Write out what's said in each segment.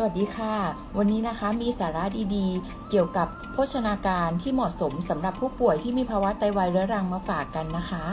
สวัสดีค่ะ วันนี้นะคะมีสาระดีๆ เกี่ยวกับโภชนาการที่เหมาะสมสำหรับผู้ป่วยที่มีภาวะไตวายเรื้อรังมาฝากกันนะคะ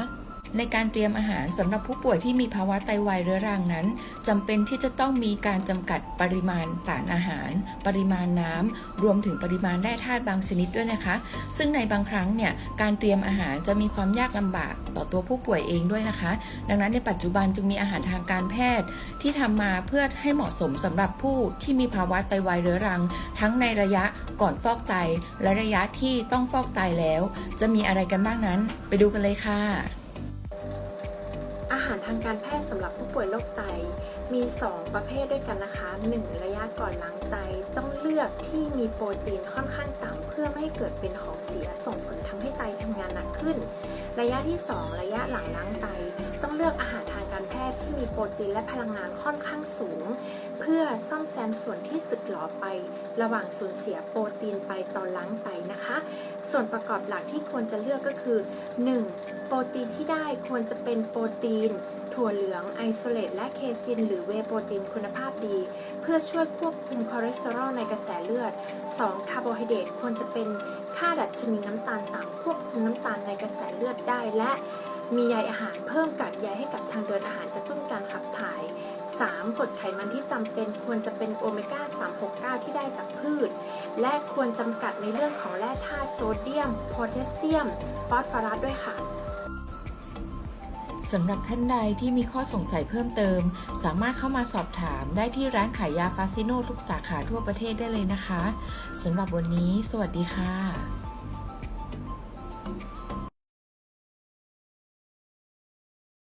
ในการเตรียมอาหารสำหรับผู้ป่วยที่มีภาวะไตวายเรื้อรังนั้นจำเป็นที่จะต้องมีการจำกัดปริมาณสารอาหาร ปริมาณน้ำรวมถึงปริมาณแร่ธาตุบางชนิดด้วยนะคะ ซึ่งในบางครั้งเนี่ยการเตรียมอาหารจะมีความยากลำบากต่อตัวผู้ป่วยเองด้วยนะคะ ดังนั้นในปัจจุบันจึงมีอาหารทางการแพทย์ ที่ทำมาเพื่อให้เหมาะสมสำหรับผู้ที่มีภาวะไตวายเรื้อรัง ทั้งในระยะก่อนฟอกไต และระยะที่ต้องฟอกไตแล้ว จะมีอะไรกันบ้างนั้น ไปดูกันเลยค่ะาหารทางการแพทย์สำหรับผู้ป่วยโรคไต มี 2 ประเภทด้วยกันนะคะ 1. ระยะก่อนล้างไตต้องเลือกที่มีโปรตีนค่อนข้างต่ำเพื่อไม่ให้เกิดเป็นของเสียส่งผลทำให้ไตทำงานหนักขึ้น ระยะที่ 2 ระยะหลังล้างไต ต้องเลือกอาหารทางการแพทย์ที่มีโปรตีนและพลังงานค่อนข้างสูง เพื่อซ่อมแซมส่วนที่สึกหรอไป ระหว่างสูญเสียโปรตีนไปตอนล้างไตนะคะ ส่วนประกอบหลักที่ควรจะเลือกก็คือ 1. โปรตีนที่ได้ควรจะเป็นโปรตีน ถั่วเหลืองไอโซเลตและเคซิน หรือเวโปรตีนคุณภาพดี เพื่อช่วยควบคุมคอเลสเตอรอลในกระแสเลือด 2. คาร์โบไฮเดรตควรจะเป็นค่าดัชนีน้ำตาลต่ำควบคุมน้ำตาลในกระแสเลือดได้และมีใยอาหารเพิ่มกากใยให้กับทางเดินอาหารกระตุ้นการขับถ่าย 3. กรดไขมันที่จำเป็นควรจะเป็นโอเมก้า 369 ที่ได้จากพืช และควรจำกัดในเรื่องของแร่ธาตุโซเดียม โพแทสเซียม ฟอสฟอรัสด้วยค่ะสำหรับท่านใดที่มีข้อสงสัยเพิ่มเติม สามารถเข้ามาสอบถามได้ที่ร้านขายยาฟาซิโนทุกสาขาทั่วประเทศได้เลยนะคะสำหรับวันนี้ สวัสดีค่ะ